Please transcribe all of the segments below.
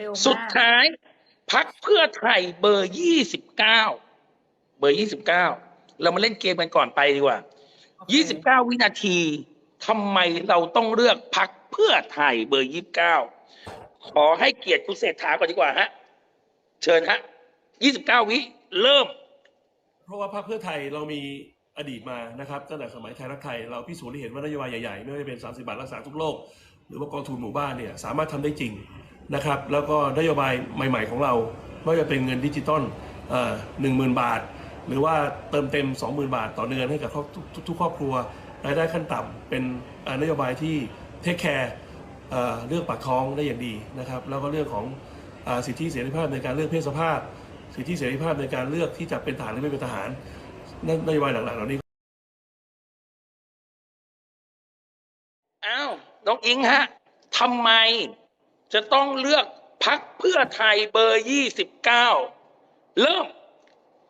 เร็วมาก สุดท้ายพักเพื่อไทยเบอร์ยี่สิบเก้าเบอร์ยี่สิบเก้าเรามาเล่นเกมกันก่อนไปดีกว่าโอเคยี่สิบเก้าวินาทีทำไมเราต้องเลือกพักเพื่อไทยเบอร์ยี่สิบเก้าขอให้เกียรติคุณเศรษฐาก่อนดีกว่าฮะ เชิญฮะยี่สิบเก้าวิเริ่ม เพราะว่าพรรคเพื่อไทยเรามีอดีตมานะครับตั้งแต่สมัยไทยรักไทยเราพิสูจน์ให้เห็นว่านโยบายใหญ่ๆ ไม่ว่าจะเป็น 30 บาทรักษาทุกโรคหรือว่ากองทุนหมู่บ้านเนี่ยสามารถทำได้จริง นะครับ แล้วก็นโยบายใหม่ ๆ ของเราไม่ว่าจะเป็นเงินดิจิตอลหนึ่งหมื่นบาท หรือว่าเติมเต็ม 20,000 บาทต่อเดือนให้กับทุกครอบครัวรายได้ขั้นต่ำเป็นนโยบายที่เทคแคร์เรื่องปากท้องได้อย่างดีนะครับ แล้วก็เรื่องของอสิทธิเสรีภาพในการเลือกเพศสภาพ สิทธิเสรีภาพในการเลือกที่จะเป็นทหารหรือไม่เป็นทหารนนโยบายหลักๆเหล่านี้อ้าวน้องอิงฮะทำไม จะต้องเลือกพักเพื่อไทยเบอร์ยี่สิบเก้าเริ่ม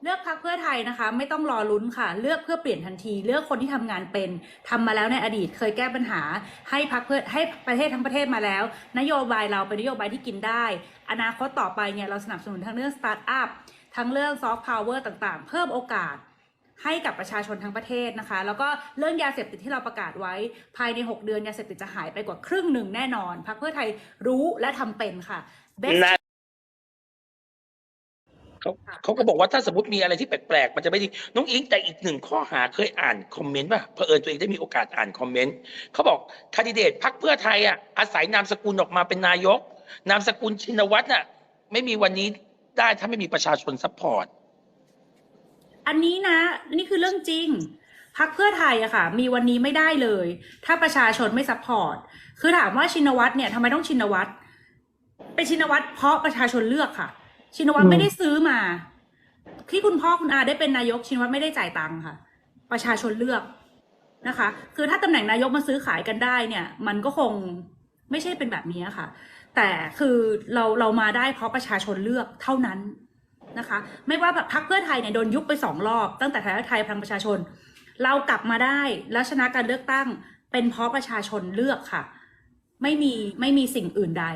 เลือกพักเพื่อไทยนะคะ ไม่ต้องรอลุ้นค่ะ เลือกเพื่อเปลี่ยนทันที เลือกคนที่ทำงานเป็นทำมาแล้วในอดีตเคยแก้ปัญหา ให้พักเพื่อให้ประเทศทั้งประเทศมาแล้ว นโยบายเราเป็นนโยบายที่กินได้ อนาคตต่อไปเนี่ยเราสนับสนุนทั้งเรื่องสตาร์ทอัพทั้งเรื่องซอฟต์พาวเวอร์ต่างๆ เพิ่มโอกาส ให้กับประชาชนทั้งประเทศนะคะ แล้วก็เรื่องยาเสพติดที่เราประกาศไว้ ภายใน 6 เดือนยาเสพติดจะหายไปกว่าครึ่งหนึ่งแน่นอนพักเพื่อไทยรู้และทำเป็นค่ะ Best นะเขาเขาก็บอกว่าถ้าสมมติมีอะไรที่แปลกๆ มันจะไม่ดี น้องอิงแต่อีกหนึ่งข้อหาเคยอ่านคอมเมนต์ป่ะเผอิญตัวเองได้มีโอกาสอ่านคอมเมนต์เขาบอกคนดิเดตพักเพื่อไทยอะอาศัยนามสกุลออกมาเป็นนายก นามสกุลชินวัตรน่ะไม่มีวันนี้ได้ถ้าไม่มีประชาชนซัพพอร์ต อันนี้นะ นี่คือเรื่องจริงพักเพื่อไทยอะค่ะ มีวันนี้ไม่ได้เลย ถ้าประชาชนไม่ซัพพอร์ต คือถามว่าชินวัตรเนี่ยทำไมต้องชินวัตรเป็นชินวัตรเพราะประชาชนเลือกค่ะ ชินวัตรไม่ได้ซื้อมา ที่คุณพ่อคุณอาได้เป็นนายกชินวัตรไม่ได้จ่ายตังค์ค่ะ ประชาชนเลือกนะคะ คือถ้าตำแหน่งนายกมาซื้อขายกันได้เนี่ย มันก็คงไม่ใช่เป็นแบบนี้ค่ะ แต่คือเราเรามาได้เพราะประชาชนเลือกเท่านั้น นะคะ ไม่ว่าแบบพักเพื่อไทยเนี่ยโดนยุบไปสองรอบ ตั้งแต่ไทยไทยพลังประชาชน เรากลับมาได้แล้วชนะการเลือกตั้ง เป็นเพราะประชาชนเลือกค่ะ ไม่มีไม่มีสิ่งอื่นใด